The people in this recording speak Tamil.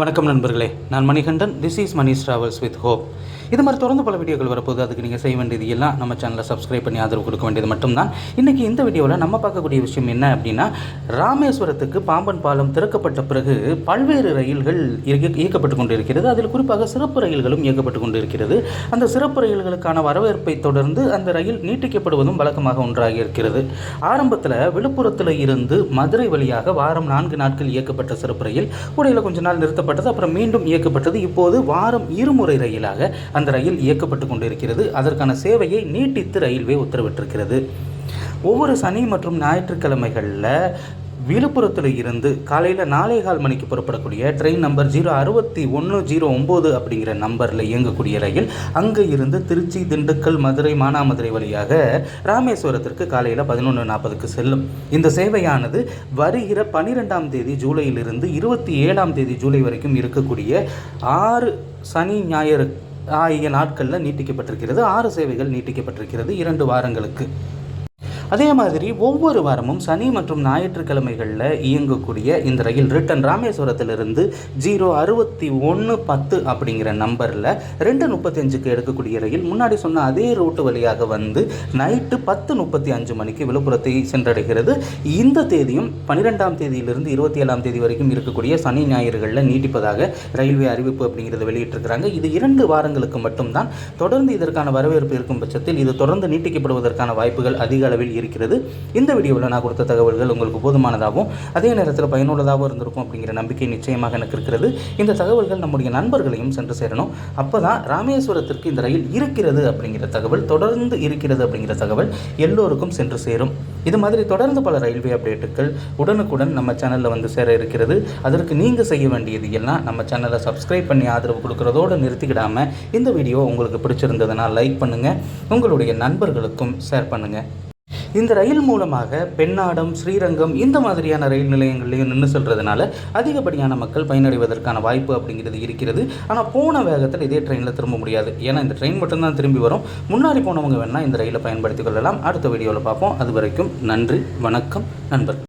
வணக்கம் நண்பர்களே. நான் Manikandan. This is Manish travels with hope இது மாதிரி தொடர்ந்து பல வீடியோக்கள் வரப்போது அதுக்கு நீங்கள் செய்ய வேண்டியது எல்லாம் நம்ம சேனலை சப்ஸ்கிரைப் பண்ணி ஆதரவு கொடுக்க வேண்டியது மட்டும்தான். இன்றைக்கி இந்த வீடியோவில் நம்ம பார்க்கக்கூடிய விஷயம் என்ன அப்படின்னா ராமேஸ்வரத்துக்கு பாம்பன் பாலம் திறக்கப்பட்ட பிறகு பல்வேறு ரயில்கள் இயக்க இயக்கப்பட்டு கொண்டு இருக்கிறது அதில் குறிப்பாக சிறப்பு ரயில்களும் இயக்கப்பட்டு கொண்டு இருக்கிறது அந்த சிறப்பு ரயில்களுக்கான வரவேற்பை தொடர்ந்து அந்த ரயில் நீட்டிக்கப்படுவதும் வழக்கமாக ஒன்றாகி இருக்கிறது ஆரம்பத்தில் விழுப்புரத்தில் இருந்து மதுரை வழியாக வாரம் நான்கு நாட்கள் இயக்கப்பட்ட சிறப்பு ரயில். உடையில் கொஞ்ச நாள் நிறுத்தப்பட்டது அப்புறம் மீண்டும் இயக்கப்பட்டது. இப்போது வாரம் இருமுறை ரயிலாக அந்த ரயில் இயக்கப்பட்டு கொண்டிருக்கிறது. அதற்கான சேவையை நீட்டித்து ரயில்வே உத்தரவிட்டிருக்கிறது. ஒவ்வொரு சனி மற்றும் ஞாயிற்றுக்கிழமைகளில் விழுப்புரத்தில் இருந்து காலையில் நாலே கால் மணிக்கு புறப்படக்கூடிய ட்ரெயின் நம்பர் ஜீரோ அறுபத்தி ஒன்று ஜீரோ ஒம்பது அப்படிங்கிற நம்பரில் இயங்கக்கூடிய ரயில் அங்கே இருந்து திருச்சி திண்டுக்கல் மதுரை மானாமதுரை வழியாக ராமேஸ்வரத்திற்கு காலையில் பதினொன்று நாற்பதுக்கு செல்லும். இந்த சேவையானது வருகிற பனிரெண்டாம் தேதி ஜூலையிலிருந்து இருபத்தி ஏழாம் தேதி ஜூலை வரைக்கும் இருக்கக்கூடிய ஆறு சனி ஞாயிறு ஆகிய நாட்களில் நீட்டிக்கப்பட்டிருக்கிறது. ஆறு சேவைகள் நீட்டிக்கப்பட்டிருக்கிறது இரண்டு வாரங்களுக்கு. அதே மாதிரி ஒவ்வொரு வாரமும் சனி மற்றும் ஞாயிற்றுக்கிழமைகளில் இயங்கக்கூடிய இந்த ரயில் ரிட்டன் ராமேஸ்வரத்திலிருந்து ஜீரோ அறுபத்தி ஒன்று பத்து அப்படிங்கிற நம்பரில் ரெண்டு முப்பத்தஞ்சுக்கு எடுக்கக்கூடிய ரயில் முன்னாடி சொன்ன அதே ரூட்டு வழியாக வந்து நைட்டு பத்து முப்பத்தி அஞ்சு மணிக்கு விழுப்புரத்தை சென்றடைகிறது. இந்த தேதியும் பன்னிரெண்டாம் தேதியிலிருந்து இருபத்தி ஏழாம் தேதி வரைக்கும் இருக்கக்கூடிய சனி ஞாயிறுகளில் நீட்டிப்பதாக ரயில்வே அறிவிப்பு அப்படிங்கிறத வெளியிட்டிருக்கிறாங்க. இது இரண்டு வாரங்களுக்கு மட்டும்தான். தொடர்ந்து இதற்கான வரவேற்பு இருக்கும் பட்சத்தில் இது தொடர்ந்து நீட்டிக்கப்படுவதற்கான வாய்ப்புகள் அதிக அளவில் இருக்கிறது. இந்த வீடியோவில் நான் கொடுத்த தகவல்கள் உங்களுக்கு போதுமானதாகவும் அதே நேரத்தில் பயனுள்ளதாகவும் இருந்திருக்கும் அப்படிங்கிற நம்பிக்கை நிச்சயமாக எனக்கு இருக்கிறது. இந்த தகவல்கள் நம்முடைய நண்பர்களையும் சென்று சேரணும். அப்போ தான் ராமேஸ்வரத்திற்கு இந்த ரயில் இருக்கிறது அப்படிங்கிற தகவல் தொடர்ந்து இருக்கிறது அப்படிங்கிற தகவல் எல்லோருக்கும் சென்று சேரும். இது மாதிரி தொடர்ந்து பல ரயில்வே அப்டேட்டுகள் உடனுக்குடன் நம்ம சேனலில் வந்து சேர இருக்கிறது. அதற்கு நீங்கள் செய்ய வேண்டியது எல்லாம் நம்ம சேனலை சப்ஸ்கிரைப் பண்ணி ஆதரவு கொடுக்குறதோடு நிறுத்திக்கிடாமல் இந்த வீடியோ உங்களுக்கு பிடிச்சிருந்ததுன்னா லைக் பண்ணுங்கள் உங்களுடைய நண்பர்களுக்கும் ஷேர் பண்ணுங்கள் இந்த ரயில் மூலமாக பெண்ணாடம் ஸ்ரீரங்கம் இந்த மாதிரியான ரயில் நிலையங்கள்லையும் நின்று செல்றதுனால அதிகப்படியான மக்கள் பயனடைவதற்கான வாய்ப்பு அப்படிங்கிறது இருக்கிறது. ஆனால் போன வேகத்தில் இதே ட்ரெயினில் திரும்ப முடியாது. ஏன்னா இந்த ட்ரெயின் மட்டும்தான் திரும்பி வரும். முன்னாடி போனவங்க வேணால் இந்த ரயிலை பயன்படுத்திக் கொள்ளலாம். அடுத்த வீடியோவில் பார்ப்போம். அது வரைக்கும் நன்றி வணக்கம் நண்பர்